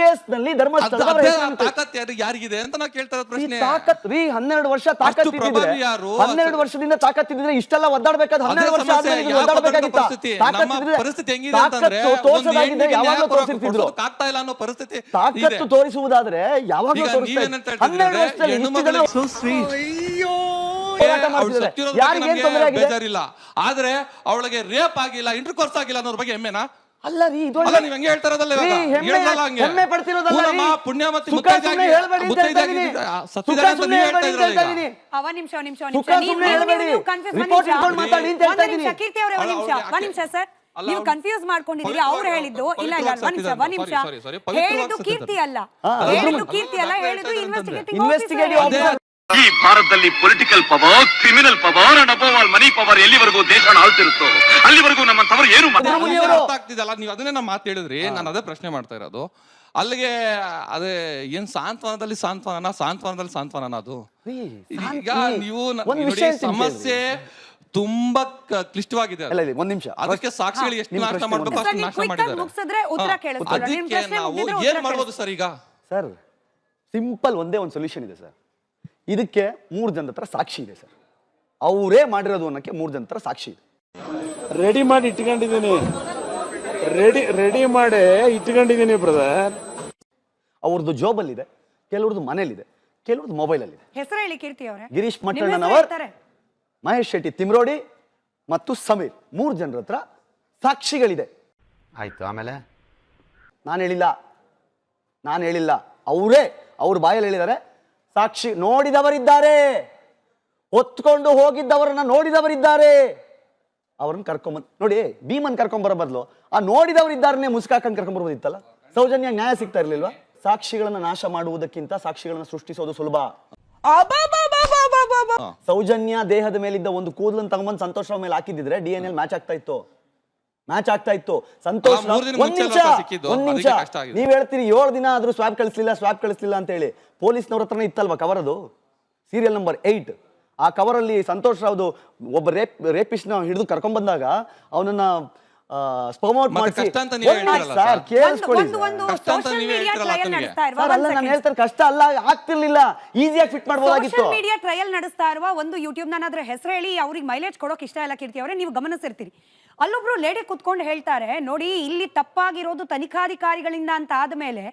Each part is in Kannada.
ಕೇಸ್ನಲ್ಲಿ ಧರ್ಮಸ್ಥಳದ ಯಾರಿಗಿದೆ ಅಂತ ನಾವು ಕೇಳ್ತಾ ಪ್ರಶ್ನೆ. ತಾಕತ್ ರೀ ಹನ್ನೆರಡು ವರ್ಷ ತಾಕತ್? ಹನ್ನೆರಡು ವರ್ಷದಿಂದ ತಾಕತ್ ಇದ್ದಿದ್ರೆ ಇಷ್ಟೆಲ್ಲ ಒದ್ದಾಡ್ಬೇಕಾದ್ರೆ ಹನ್ನೆರಡು ವರ್ಷ ಆದ್ಮೇಲೆ ಒದ್ದಾಡ್ಬೇಕಾಗಿತ್ತ? ಪರಿಸ್ಥಿತಿ? ಹೆಂಗಿದೆ ಅಂತಂದ್ರೆ ಯಾವಾಗಲೂ ತೋರಿಸಿರ್ತಿದ್ರು. ಆಗ್ತಾ ಇಲ್ಲ ಅನ್ನೋ ಪರಿಸ್ಥಿತಿ. ತಾಕತ್ತು ತೋರಿಸುವುದಾದ್ರೆ ಯಾವಾಗಲೂ ತೋರಿಸ್ತಾ ಇದ್ರು. ಹೇಳ್ತಿದ್ದೀರಿ ಹನ್ನೆರಡು ವರ್ಷದಲ್ಲಿ ಜನ? ಬೇಜಾರಿಲ್ಲ. ಆದ್ರೆ ಅವಳಿಗೆ ರೇಪ್ ಆಗಿಲ್ಲ ಇಂಟರ್ ಕೋರ್ಸ್ ಆಗಿಲ್ಲ ಅನ್ನೋದ್ರ ಬಗ್ಗೆ ಹೆಮ್ಮೆನಾ? ಅಲ್ಲ ರೀ ಇದು ಅಲ್ಲ ನೀವ್ ಹಂಗೆ ಹೇಳ್ತಾ ಇರೋದಲ್ಲ ಇವಾಗ ರೀ, ಹೆಮ್ಮೆ ಹೇಳ್ದಲ್ಲ ಹಂಗೆ ಹೆಮ್ಮೆ ಪಡ್ತಿರೋದಲ್ಲ ಸತ್ತಿದ್ದಾರೆ ಅಂತ ನೀವ್ ಹೇಳ್ತಾ ಇದ್ರಲ್ಲ ಈಗ. ನಿಮಿಷ ಒಂದ್ ನಿಮಿಷ ಸುಖ ನಿಮಿಷ ಸುಮ್ನೆ ನೀವು- ಹೇಳ್ಬೇಡಿ. ನೀವು confuse- ಒಂದ್ ರಿಪೋರ್ಟ್ ನಿಮಿಷ. ಇಟ್ಕೊಂಡು ಮಾತಾಡಿ ಅಂತ ಹೇಳ್ತಾ ಒಂದ್ ಕೀರ್ತಿ ಅವರೇ ಒಂದ್ ನಿಮಿಷ ಅವ್ರಿಗೆ ಒಂದ್ ನಿಮಿಷ ಸರ್ ಅಲ್ಲ, ನೀವು ಅವ್ರು- ಕನ್ಫ್ಯೂಸ್ ಮಾಡ್ಕೊಂಡಿದ್ದೀರಿ ಅವ್ರು ಪವಿತ್ರವಾಗಿ ಹೇಳಿದ್ದು ಇಲ್ಲ ಇಲ್ಲ ಒಂದ್ ನಿಮಿಷ. ಒಂದ್ ನಿಮಿಷ Sorry, sorry, sorry. ಹೇಳಿದ್ದು ಕೀರ್ತಿ ಅಲ್ಲ ಹಾ, ಹೇಳಿದ್ದು ಕೀರ್ತಿ ಅಲ್ಲ ಹೇಳಿದ್ದು ಇನ್ವೆಸ್ಟಿಗೇಟಿಂಗ್. ಈ ಭಾರತದಲ್ಲಿ political power criminal power and above all money power ಎಲ್ಲಿವರೆಗೂ ದೇಶ ಆಳ್ತಿರುತ್ತೋ ಅಲ್ಲಿವರೆಗೂ ನಮ್ಮಂತವರು ಏನು ಮಾಡ ಅದ್ರ ಅರ್ಥ ಆಗ್ತಿದಲ್ಲ ನೀವು ಅದನ್ನೇ ನಮ್ಮ ಮಾತು ಹೇಳಿದ್ರಿ. ನಾನು ಅದೇ ಪ್ರಶ್ನೆ ಮಾಡ್ತಾ ಇರೋದು. ಅಲ್ಲಿಗೆ ಅದೇ ಏನ್ ಸಾಂತ್ವನದಲ್ಲಿ ಸಾಂತ್ವನ ಸಾಂತ್ವನದಲ್ಲಿ ಸಾಂತ್ವನನ ಅದು? ಈಗ ನೀವು ನ- ಒಂದ್ ನೋಡಿ, ವಿಷಯ ಹೇಳ್ತೀನಿ ಸಮಸ್ಯೆ ತುಂಬಾ ಕ- ಕ್ಲಿಷ್ಟವಾಗಿದೆ ಅದು. ಇಲ್ಲ, ಇಲ್ಲ, ಒಂದ್ ನಿಮಿಷ. ಅದಕ್ಕೆ ಸಾಕ್ಷಿಗಳು ಎಷ್ಟು ನಿಮ್ಮ ನಾಶ ಪ್ರಶ್ನೆ ಮಾಡ್ಬೇಕು ಸರ್, ಅಷ್ಟು ನಾಶ quick ಆಗಿ ಮಾಡಿದ್ದಾರೆ. ಮುಗ್ಸಿದ್ರೆ ಉತ್ತರ ಹಾ. ಕೇಳಿಸ್ಕೊಳ್ಳೋಣ. ನಿಮ್ಮ ಅದಕ್ಕೆ ಪ್ರಶ್ನೆ ನಾವು ಮುಗ್ದಿದ್ರೆ ಏನ್ ಉತ್ತರ ಮಾಡ್ಬೋದು ಸರ್ ಈಗ? ಸರ್ ಸಿಂಪಲ್ ಒಂದೇ ಒಂದು ಸೊಲ್ಯೂಷನ್ ಇದೆ ಸರ್. ಇದಕ್ಕೆ ಮೂರು ಜನದ ಹತ್ರ ಸಾಕ್ಷಿ ಇದೆ ಸರ್. ಅವರೇ ಮಾಡಿರೋದು ಅನ್ನೋಕ್ಕೆ ಮೂರು ಜನದ ಹತ್ರ ಸಾಕ್ಷಿ ಇದೆ. ರೆಡಿ ಮಾಡಿ ಇಟ್ಕೊಂಡಿದ್ದೀನಿ. ರೆಡಿ ರೆಡಿ ಮಾಡಿ ಇಟ್ಕೊಂಡಿದ್ದೀನಿ ಬ್ರದರ್ ಅವ್ರದ್ದು ಜೋಬಲ್ಲಿದೆ ಕೆಲವ್ರದ್ದು ಮನೇಲಿದೆ ಕೆಲವ್ರದ್ದು ಮೊಬೈಲಲ್ಲಿದೆ ಹೆಸರು ಹೇಳಿ ಕೀರ್ತಿ ಅವರೇ. ಗಿರೀಶ್ ಮಟ್ಟಣ್ಣನವರ್ ಮಹೇಶ್ ಶೆಟ್ಟಿ ತಿಮ್ರೋಡಿ ಮತ್ತು ಸಮೀರ್ ಮೂರು ಜನರ ಹತ್ರ ಸಾಕ್ಷಿಗಳಿದೆ. ಆಯ್ತು ಆಮೇಲೆ? ನಾನು ಹೇಳಿಲ್ಲ ನಾನು ಹೇಳಿಲ್ಲ ಅವರೇ ಅವ್ರ ಬಾಯಲ್ಲಿ ಹೇಳಿದ್ದಾರೆ ಸಾಕ್ಷಿ ನೋಡಿದವರಿದ್ದಾರೆ. ಹೊತ್ಕೊಂಡು ಹೋಗಿದ್ದವರನ್ನ ನೋಡಿದವರಿದ್ದಾರೆ. ಅವ್ರನ್ನ ಕರ್ಕೊಂಬಂದ್ ನೋಡಿ ಭೀಮನ್ ಕರ್ಕೊಂಬರೋ ಬದಲು ಆ ನೋಡಿದವರಿದ್ದಾರನ್ನೇ ಮುಸ್ಕಾಕಂಡ್ ಕರ್ಕೊಂಬರ್ಬೋದಿತ್ತಲ್ಲ? ಸೌಜನ್ಯ ನ್ಯಾಯ ಸಿಗ್ತಾ ಇರ್ಲಿಲ್ವಾ? ಸಾಕ್ಷಿಗಳನ್ನ ನಾಶ ಮಾಡುವುದಕ್ಕಿಂತ ಸಾಕ್ಷಿಗಳನ್ನ ಸೃಷ್ಟಿಸೋದು ಸುಲಭ. ಸೌಜನ್ಯ ದೇಹದ ಮೇಲಿದ್ದ ಒಂದು ಕೂದಲನ್ನು ತಗೊಂಬಂದು ಸಂತೋಷ ಮೇಲೆ ಹಾಕಿದ್ರೆ ಡಿ ಎನ್ ಎಲ್ ಮ್ಯಾಚ್ ಆಗ್ತಾ ಇತ್ತು. ಮ್ಯಾಚ್ ಆಗ್ತಾ ಇತ್ತು. ಸಂತೋಷ್ ಒಂದ್ ನಿಮಿಷ? ಒಂದ್ ನಿಮಿಷ. ನೀವ್ ಹೇಳ್ತೀರಿ ಏಳು ದಿನ ಆದ್ರೂ ಸ್ವಾಪ್ ಕಳಿಸ್ಲಿಲ್ಲ ಸ್ವಾಪ್ ಕಳಿಸ್ಲಿಲ್ಲ ಅಂತ ಹೇಳಿ. ಪೊಲೀಸ್ನವ್ರ ಹತ್ರನೇ ಇತ್ತಲ್ವಾ ಕವರ್ ಅದು ಸೀರಿಯಲ್ ನಂಬರ್ ಏಯ್ಟ್ ಆ ಕವರಲ್ಲಿ ಸಂತೋಷ್ ರಾವ್ದು ಒಬ್ಬ ರೇಪ್ ರೇಪಿಸ್ಟ್ನ ಹಿಡಿದು ಕರ್ಕೊಂಡ್ ಬಂದಾಗ ಅವನನ್ನ ಸ್ಪಮೌಟ್ ಮತ್ತೆ ಮಾಡಿಸಿ ಕಷ್ಟ ಸರ್. ಕೇಳಿಸ್ಕೊಳ್ಳಿ ಅಲ್ಲ ನಾನು ಹೇಳ್ತಾರೆ ಕಷ್ಟ ಅಲ್ಲ ಆಗ್ತಿರ್ಲಿಲ್ಲ. ಈಸಿಯಾಗಿ ಫಿಟ್ ಮಾಡ್ಬೋದಾಗಿತ್ತು. ಸೋಷಿಯಲ್ ಮೀಡಿಯಾ ಟ್ರಯಲ್ ನಡೆಸ್ತಾ ಇರುವ ಒಂದು ಯೂಟ್ಯೂಬ್ ನಾನು ಅದ್ರ ಹೆಸರು ಹೇಳಿ ಅವ್ರಿಗೆ ಮೈಲೇಜ್ ಕೊಡೋಕೆ ಇಷ್ಟ ಇಲ್ಲ ಕೀರ್ತಿ ಅವರೇ ನೀವು ಗಮನಿಸಿರ್ತೀರಿ. ಅಲ್ಲೊಬ್ರು ಲೇಡಿ ಕುತ್ಕೊಂಡು ಹೇಳ್ತಾರೆ ನೋಡಿ ಇಲ್ಲಿ ತಪ್ಪಾಗಿರೋದು ತನಿಖಾಧಿಕಾರಿಗಳಿಂದ ಅಂತ ಆದ್ಮೇಲೆ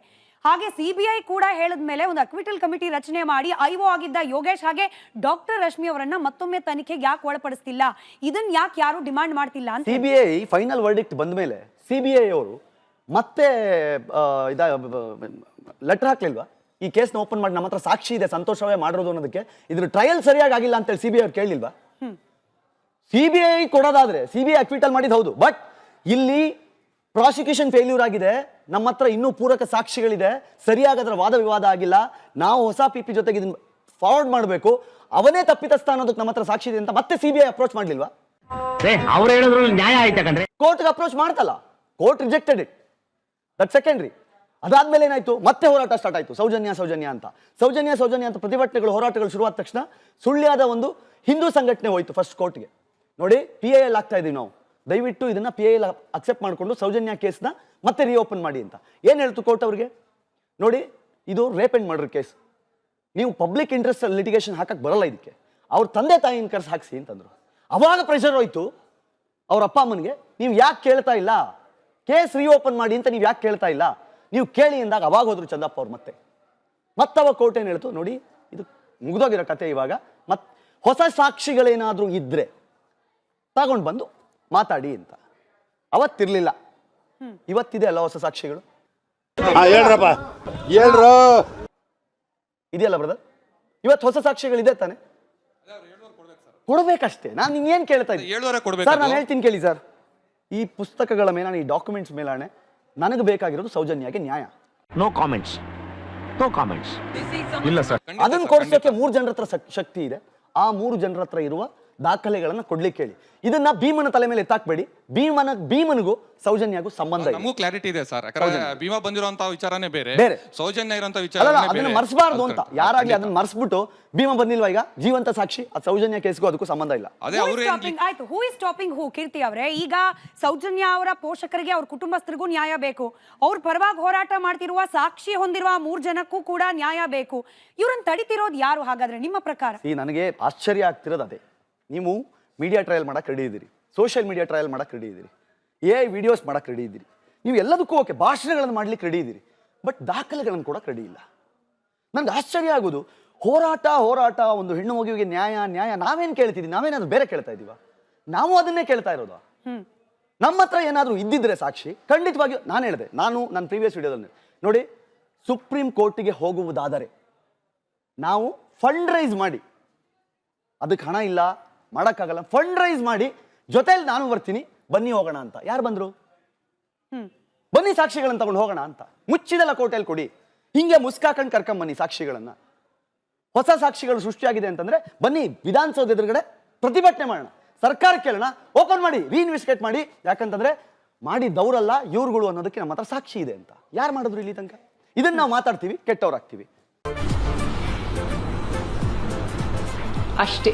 ಹಾಗೆ ಸಿ ಬಿ ಐ ಕೂಡ ಹೇಳಿದ್ಮೇಲೆ ಒಂದು ಅಕ್ವಿಟಲ್ ಕಮಿಟಿ ರಚನೆ ಮಾಡಿ ಐಒ ಆಗಿದ್ದ ಯೋಗೇಶ್ ಹಾಗೆ ಡಾಕ್ಟರ್ ರಶ್ಮಿ ಅವರನ್ನ ಮತ್ತೊಮ್ಮೆ ತನಿಖೆಗೆ ಯಾಕೆ ಒಳಪಡಿಸ್ತಿಲ್ಲ? ಇದನ್ನ ಯಾಕೆ ಯಾರು ಡಿಮಾಂಡ್ ಮಾಡ್ತಿಲ್ಲ ಅಂತ C B I final verdict ಬಂದ ಮೇಲೆ ಸಿಬಿಐ ಅವರು ಮತ್ತೆ ಇದ ಲೆಟರ್ ಹಾಕ್ಲಿಲ್ವಾ? ಈ ಕೇಸ್ನ ಓಪನ್ ಮಾಡಿ ನಮ್ಮ ಹತ್ರ ಸಾಕ್ಷಿ ಇದೆ ಸಂತೋಷವೇ ಮಾಡಿರೋದು ಅನ್ನೋದಕ್ಕೆ. ಇದ್ರ ಟ್ರಯಲ್ ಸರಿಯಾಗಿ ಆಗಿಲ್ಲ ಅಂತೇಳಿ ಸಿ ಬಿ ಐ ಅವ್ರು ಕೇಳಲಿಲ್ವಾ ಸಿ ಬಿ ಐ ಕೊಡೋದಾದ್ರೆ ಸಿ ಬಿ ಐ ಅಕ್ವಿಟಲ್ ಮಾಡಿದ್ ಹೌದು. ಬಟ್ ಇಲ್ಲಿ ಪ್ರಾಸಿಕ್ಯೂಷನ್ ಫೇಲ್ಯೂರ್ ಆಗಿದೆ. ನಮ್ಮ ಹತ್ರ ಇನ್ನೂ ಪೂರಕ ಸಾಕ್ಷಿಗಳಿದೆ. ಸರಿಯಾಗಿ ಅದರ ವಾದ ವಿವಾದ ಆಗಿಲ್ಲ. ನಾವು ಹೊಸ ಪಿ ಪಿ ಜೊತೆಗೆ ಇದನ್ನ ಫಾರ್ವರ್ಡ್ ಮಾಡಬೇಕು. ಅವನೇ ತಪ್ಪಿತಸ್ಥ ಅನ್ನೋದಕ್ಕೆ ನಮ್ಮ ಹತ್ರ ಸಾಕ್ಷಿ ಇದೆ ಅಂತ ಮತ್ತೆ ಸಿ ಬಿ ಐ ಅಪ್ರೋಚ್ ಮಾಡಲಿಲ್ವಾ? ಅವ್ರು ಹೇಳಿದ್ರು ನ್ಯಾಯ ಆಯ್ತಾ ಕೋರ್ಟ್ಗೆ approach ಮಾಡ್ತಲ್ಲ. Court rejected it that secondary ಅದಾದ್ಮೇಲೆ ಏನಾಯ್ತು? ಮತ್ತೆ ಹೋರಾಟ ಸ್ಟಾರ್ಟ್ ಆಯ್ತು. ಸೌಜನ್ಯ ಸೌಜನ್ಯ ಅಂತ. ಸೌಜನ್ಯ ಸೌಜನ್ಯ ಅಂತ ಪ್ರತಿಭಟನೆಗಳು ಹೋರಾಟಗಳು ಶುರುವಾದ ತಕ್ಷಣ ಸುಳ್ಳಿಯಾದ ಒಂದು ಹಿಂದೂ ಸಂಘಟನೆ ಹೋಯ್ತು ಫಸ್ಟ್ ಕೋರ್ಟ್ಗೆ ನೋಡಿ ಪಿ ಐ ಎಲ್ ಆಗ್ತಾ ಇದೀವಿ ನಾವು. ದಯವಿಟ್ಟು ಇದನ್ನ ಪಿ ಐ ಎಲ್ ಅಕ್ಸೆಪ್ಟ್ ಮಾಡಿಕೊಂಡು ಸೌಜನ್ಯ ಕೇಸ್ನ ಮತ್ತೆ ರೀಓಪನ್ ಮಾಡಿ ಅಂತ. ಏನು ಹೇಳ್ತು ಕೋರ್ಟ್ ಅವ್ರಿಗೆ? ನೋಡಿ, ಇದು ರೇಪ್ ಅಂಡ್ ಮರ್ಡರ್ ಕೇಸ್ ನೀವು ಪಬ್ಲಿಕ್ ಇಂಟ್ರೆಸ್ಟ್ ಲಿಟಿಗೇಷನ್ ಹಾಕಕ್ಕೆ ಬರಲ್ಲ ಇದಕ್ಕೆ. ಅವ್ರ ತಂದೆ ತಾಯಿನ ಕರ್ಸಿ ಹಾಕ್ಸಿ ಅಂತಂದ್ರು. ಅವಾಗ ಪ್ರೆಷರ್ ಹೋಯ್ತು. ಅವ್ರ ಅಪ್ಪ ಅಮ್ಮನಿಗೆ, ನೀವು ಯಾಕೆ ಕೇಳ್ತಾ ಇಲ್ಲ? ಕೇಸ್ ರೀಓಪನ್ ಮಾಡಿ ಅಂತ ನೀವು ಯಾಕೆ ಕೇಳ್ತಾ ಇಲ್ಲ? ನೀವು ಕೇಳಿ ಅಂದಾಗ ಅವಾಗ ಹೋದ್ರು ಚಂದಪ್ಪ ಅವ್ರು ಮತ್ತೆ. ಮತ್ತವ ಕೋರ್ಟ್ ಏನು ಹೇಳ್ತು? ನೋಡಿ, ಇದು ಮುಗ್ದೋಗಿರೋ ಕತೆ ಇವಾಗ. ಮತ್ ಹೊಸ ಸಾಕ್ಷಿಗಳೇನಾದ್ರೂ ಇದ್ರೆ ತಗೊಂಡು ಬಂದು ಮಾತಾಡಿ ಅಂತ. ಅವತ್ತಿರ್ಲಿಲ್ಲ. ಇವತ್ತಿದೆ ಅಲ್ಲ ಹೊಸ ಸಾಕ್ಷಿಗಳು. ಹೇಳ್ರಪ್ಪ. ಹೇಳ್ರು. ಇದೆಯಲ್ಲ ಬ್ರದರ್ ಇವತ್ತು ಹೊಸ ಸಾಕ್ಷಿಗಳಿದೆ ತಾನೆ? ಕೊಡ್ಬೇಕಷ್ಟೇ. ನಾನು ಇನ್ನೇನ್ ಕೇಳ್ತಾ ಇದ್ದೀನಿ? ಸರ್ ನಾನು ಹೇಳ್ತೀನಿ ಕೇಳಿ ಸರ್ ಈ ಪುಸ್ತಕಗಳ ಮೇಲಾಣೆ ಈ ಡಾಕ್ಯುಮೆಂಟ್ಸ್ ಮೇಲಾಣೆ ನನಗೆ ಬೇಕಾಗಿರೋದು ಸೌಜನ್ಯಗೆ ನ್ಯಾಯ. ನೋ ಕಾಮೆಂಟ್ಸ್ ನೋ ಕಾಮೆಂಟ್ಸ್ ಇಲ್ಲ ಸರ್ ಅದನ್ನ ಕೊಡಿಸೋಕೆ ಮೂರು ಜನರ ಹತ್ರ ಶಕ್ತಿ ಇದೆ. ಆ ಮೂರು ಜನರ ಹತ್ರ ಇರುವ ದಾಖಲೆಗಳನ್ನ ಕೊಡ್ಲಿಕ್ಕೆ ಹೇಳಿ ಇದನ್ನ ಭೀಮನ ತಲೆ ಮೇಲೆ ಎತ್ತಾಕ್ಬೇಡಿ. ಭೀಮನ ಭೀಮನಿಗೂ ಸೌಜನ್ಯಗೂ ಸಂಬಂಧ ಇದೆ ನಮಗೂ ಕ್ಲಾರಿಟಿ ಇದೆ ಸರ್. ಯಾಕಂದ್ರೆ ಭೀಮಾ ಬಂದಿರುವಂತ ವಿಚಾರನೇ ಬೇರೆ. ಬೇರೆ. ಸೌಜನ್ಯ ಇರುವಂತ ಅಲ್ಲ ವಿಚಾರ ಅದನ್ನ ಮರ್ಸ್ಬಾರ್ದು ಅಂತ ಯಾರಾಗ್ಲಿ ಅದನ್ನ ಮರ್ಸ್ಬಿಟ್ಟು ಭೀಮ ಬಂದಿಲ್ವಾ ಈಗ? ಜೀವಂತ ಸಾಕ್ಷಿ ಅದು ಸೌಜನ್ಯ ಕೇಸ್ಗೂ ಅದಕ್ಕೂ ಸಂಬಂಧ ಇಲ್ಲ. ಅದೇ ಅವ್ರು ಸ್ಟಾಪಿಂಗ್ ಆಯ್ತು ಹೂ ಇಸ್ ಸ್ಟಾಪಿಂಗ್ ಹೂ ಕೀರ್ತಿ ಅವರೇ ಈಗ ಸೌಜನ್ಯ ಅವರ ಪೋಷಕರಿಗೆ ಅವ್ರ ಕುಟುಂಬಸ್ಥರಿಗೂ ನ್ಯಾಯ ಬೇಕು. ಅವ್ರ ಪರವಾಗಿ ಹೋರಾಟ ಮಾಡ್ತಿರುವ ಸಾಕ್ಷಿ ಹೊಂದಿರುವ ಮೂರ್ ಜನಕ್ಕೂ ಕೂಡ ನ್ಯಾಯ ಬೇಕು. ಇವ್ರನ್ನ ತಡಿತಿರೋದು ಯಾರು ಹಾಗಾದ್ರೆ? ನಿಮ್ಮ ಪ್ರಕಾರ? ಈ ನನಗೆ ಆಶ್ಚರ್ಯ ಆಗ್ತಿರೋದು ಅದೇ. ನೀವು ಮೀಡಿಯಾ ಟ್ರಯಲ್ ಮಾಡಕ್ಕೆ ರೆಡಿ ಇದ್ದೀರಿ. ಸೋಷಿಯಲ್ ಮೀಡಿಯಾ ಟ್ರಯಲ್ ಮಾಡಕ್ಕೆ ರೆಡಿ ಇದ್ದೀರಿ. ಎ ವಿಡಿಯೋಸ್ ಮಾಡಕ್ಕೆ ರೆಡಿ ಇದ್ದೀರಿ. ನೀವು ಎಲ್ಲದಕ್ಕೂ ಓಕೆ ಭಾಷಣಗಳನ್ನು ಮಾಡ್ಲಿಕ್ಕೆ ರೆಡಿ ಇದ್ದೀರಿ. ಬಟ್ ದಾಖಲೆಗಳನ್ನು ಕೊಡಕ್ಕೆ ರೆಡಿ ಇಲ್ಲ. ನನಗೆ ಆಶ್ಚರ್ಯ ಆಗೋದು. ಹೋರಾಟ ಹೋರಾಟ ಒಂದು ಹೆಣ್ಣು ಮಗುವಿಗೆ ನ್ಯಾಯ ನ್ಯಾಯ. ನಾವೇನು ಕೇಳ್ತಿದ್ದೀವಿ ನಾವೇನಾದ್ರು ಬೇರೆ ಕೇಳ್ತಾ ಇದೀವ? ನಾವು ಅದನ್ನೇ ಕೇಳ್ತಾ ಇರೋದು. ನಮ್ಮ ಹತ್ರ ಏನಾದರೂ ಇದ್ದಿದ್ರೆ ಸಾಕ್ಷಿ ಖಂಡಿತವಾಗಿಯೂ ನಾನು ಹೇಳಿದೆ ನಾನು ನನ್ನ ಪ್ರೀವಿಯಸ್ ವಿಡಿಯೋದಲ್ಲಿ ನೋಡಿ ಸುಪ್ರೀಂ ಕೋರ್ಟಿಗೆ ಹೋಗುವುದಾದರೆ ನಾವು ಫಂಡ್ ರೈಸ್ ಮಾಡಿ. ಅದಕ್ಕೆ ಹಣ ಇಲ್ಲ ಮಾಡೋಕ್ಕಾಗಲ್ಲ. ಫಂಡ್ ರೈಸ್ ಮಾಡಿ ಜೊತೆಲಿ ನಾನು ಬರ್ತೀನಿ. ಬನ್ನಿ ಹೋಗೋಣ ಅಂತ. ಯಾರು ಬಂದರು? ಬನ್ನಿ ಸಾಕ್ಷಿಗಳನ್ನು ತಗೊಂಡು ಹೋಗೋಣ ಅಂತ. ಮುಚ್ಚಿದೆಲ್ಲ ಕೋಟೆಯಲ್ಲಿ ಕೊಡಿ. ಹಿಂಗೆ ಮುಸ್ಕಾಕಂಡು ಕರ್ಕೊಂಬನ್ನಿ ಬನ್ನಿ ಸಾಕ್ಷಿಗಳನ್ನ. ಹೊಸ ಸಾಕ್ಷಿಗಳು ಸೃಷ್ಟಿಯಾಗಿದೆ ಅಂತಂದ್ರೆ ಬನ್ನಿ ವಿಧಾನಸೌಧ ಎದುರುಗಡೆ ಪ್ರತಿಭಟನೆ ಮಾಡೋಣ. ಸರ್ಕಾರ ಕೇಳೋಣ ಓಪನ್ ಮಾಡಿ ರೀಇನ್ವೆಸ್ಟಿಗೇಟ್ ಮಾಡಿ. ಯಾಕಂತಂದ್ರೆ ಮಾಡಿದವರಲ್ಲ ಇವ್ರುಗಳು ಅನ್ನೋದಕ್ಕೆ ನಮ್ಮ ಹತ್ರ ಸಾಕ್ಷಿ ಇದೆ ಅಂತ. ಯಾರು ಮಾಡಿದ್ರು ಇಲ್ಲಿ ತನಕ? ಇದನ್ನ ನಾವು ಮಾತಾಡ್ತೀವಿ ಕೆಟ್ಟವರಾಗ್ತೀವಿ. ಅಷ್ಟೇ.